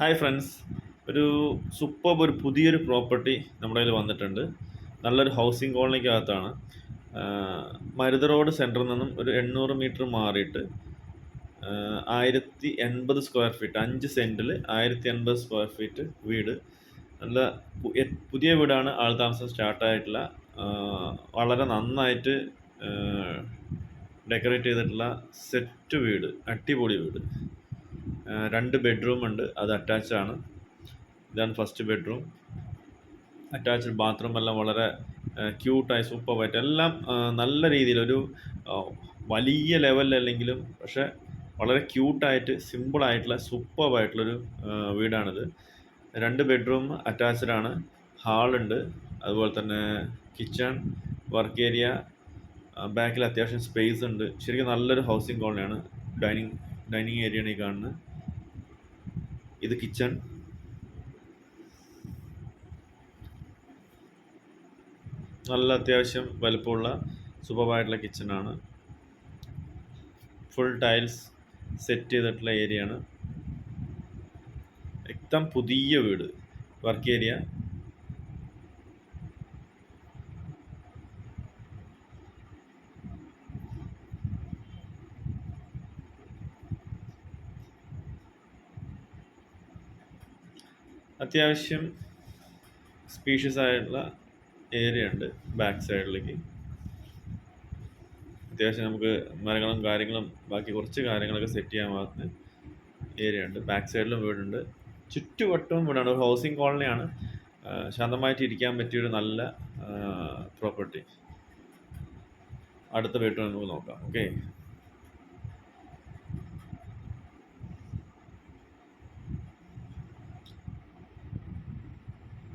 Hi friends. ഒരു super ഒരു പുതിയൊരു പ്രോപ്പർട്ടി നമ്മുടെ കയ്യിൽ വന്നിട്ടുണ്ട്. നല്ലൊരു ഹൗസിംഗ് കോളനിക്കകത്താണ് മരുത റോഡ് സെന്ററിൽ നിന്നും ഒരു എണ്ണൂറ് മീറ്റർ മാറിയിട്ട് ആയിരത്തി എൺപത് സ്ക്വയർ ഫീറ്റ് അഞ്ച് സെന്റിൽ ആയിരത്തി എൺപത് സ്ക്വയർ ഫീറ്റ് വീട്. നല്ല പുതിയ വീടാണ്. ആൾ താമസം സ്റ്റാർട്ടായിട്ടുള്ള വളരെ നന്നായിട്ട് ഡെക്കറേറ്റ് ചെയ്തിട്ടുള്ള സെറ്റ് വീട് അടിപൊളി വീട്. രണ്ട് ബെഡ്റൂം ഉണ്ട്. അത് അറ്റാച്ച് ആണ്. ഇതാണ് ഫസ്റ്റ് ബെഡ്റൂം അറ്റാച്ച്ഡ് ബാത്റൂം എല്ലാം വളരെ ക്യൂട്ടായി സൂപ്പറായിട്ട് എല്ലാം നല്ല രീതിയിലൊരു ഒരു വലിയ ലെവലിലല്ലെങ്കിലും പക്ഷേ വളരെ ക്യൂട്ടായിട്ട് സിമ്പിളായിട്ടുള്ള സൂപ്പറായിട്ടുള്ളൊരു വീടാണിത്. രണ്ട് ബെഡ്റൂം അറ്റാച്ച്ഡ് ആണ്. ഹാളുണ്ട് അതുപോലെ തന്നെ കിച്ചൺ വർക്ക് ഏരിയ ബാക്കിൽ അത്യാവശ്യം സ്പേസ് ഉണ്ട്. ശരിക്കും നല്ലൊരു ഹൗസിംഗ് കോളനിയാണ് ഡൈനിങ് ഡൈനിങ് ഏരിയയാണ് ഈ കാണുന്നത്. ഇത് കിച്ചൺ. നല്ല അത്യാവശ്യം വലുപ്പമുള്ള സൂപ്പറായിട്ടുള്ള കിച്ചണാണ്. ഫുൾ ടൈൽസ് സെറ്റ് ചെയ്തിട്ടുള്ള ഏരിയയാണ് എക്ദം പുതിയ വീട് വർക്ക് ഏരിയ അത്യാവശ്യം സ്പീഷ്യസ് ആയിട്ടുള്ള ഏരിയ ഉണ്ട് ബാക്ക് സൈഡിലേക്ക് അത്യാവശ്യം നമുക്ക് മരങ്ങളും കാര്യങ്ങളും ബാക്കി കുറച്ച് കാര്യങ്ങളൊക്കെ സെറ്റ് ചെയ്യാൻ പാകത്തിന് ഏരിയ ഉണ്ട്. ബാക്ക് സൈഡിലും വീടുണ്ട്. ചുറ്റുവട്ടവും വീടാണ്. ഒരു ഹൗസിംഗ് കോളനിയാണ് ശാന്തമായിട്ട് ഇരിക്കാൻ പറ്റിയൊരു നല്ല പ്രോപ്പർട്ടി അടുത്ത വീട്ടിൽ നമുക്ക് നോക്കാം. ഓക്കെ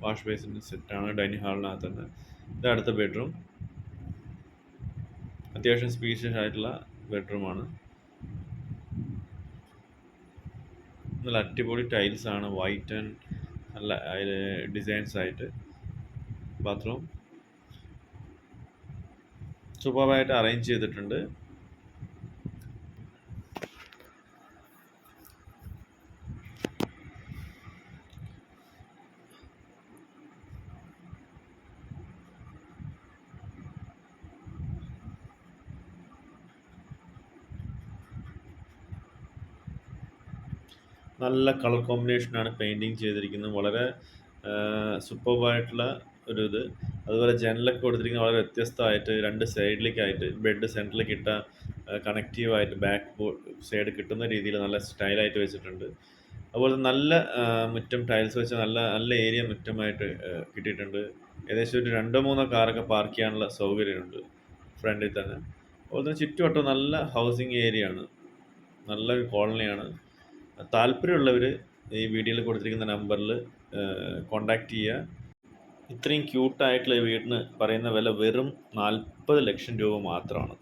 വാഷ് ബേസിന്റെ സെറ്റാണ് ഡൈനിങ് ഹാളിനകത്ത് തന്നെ ഇത് അടുത്ത ബെഡ്റൂം. അത്യാവശ്യം സ്പീഷ്യസ് ആയിട്ടുള്ള ബെഡ്റൂമാണ്. നല്ല അടിപൊളി ആണ്. വൈറ്റ് ആൻഡ് നല്ല ഡിസൈൻസ് ആയിട്ട് ബാത്റൂം. സൂപ്പറായിട്ട് അറേഞ്ച് ചെയ്തിട്ടുണ്ട്. നല്ല കളർ കോമ്പിനേഷനാണ് പെയിന്റിങ് ചെയ്തിരിക്കുന്നത്. വളരെ സൂപ്പർബായിട്ടുള്ള ഒരു ഇത് അതുപോലെ ജനലൊക്കെ കൊടുത്തിരിക്കുന്നത് വളരെ വ്യത്യസ്തമായിട്ട് രണ്ട് സൈഡിലേക്കായിട്ട് ബെഡ് സെന്ററിലേക്ക് ഇട്ട കണക്റ്റീവായിട്ട് ബാക്ക് സൈഡ് കിട്ടുന്ന രീതിയിൽ നല്ല സ്റ്റൈലായിട്ട് വെച്ചിട്ടുണ്ട്. അതുപോലെ നല്ല മുറ്റം ടൈൽസ് വെച്ച് നല്ല നല്ല ഏരിയ മുറ്റമായിട്ട് കിട്ടിയിട്ടുണ്ട്. ഏകദേശം ഒരു രണ്ടോ മൂന്നോ കാറൊക്കെ പാർക്ക് ചെയ്യാനുള്ള സൗകര്യമുണ്ട് ഫ്രണ്ടിൽ തന്നെ. അതുപോലെ തന്നെ ചുറ്റുവട്ടം നല്ല ഹൗസിങ് ഏരിയ ആണ് നല്ലൊരു കോളനിയാണ്. താല്പര്യമുള്ളവർ ഈ വീഡിയോയിൽ കൊടുത്തിരിക്കുന്ന നമ്പറിൽ കോണ്ടാക്ട് ചെയ്യുക. ഇത്രയും ക്യൂട്ടായിട്ടുള്ള ഈ വീടിന് പറയുന്ന വില വെറും നാൽപ്പത് ലക്ഷം രൂപ മാത്രമാണ്.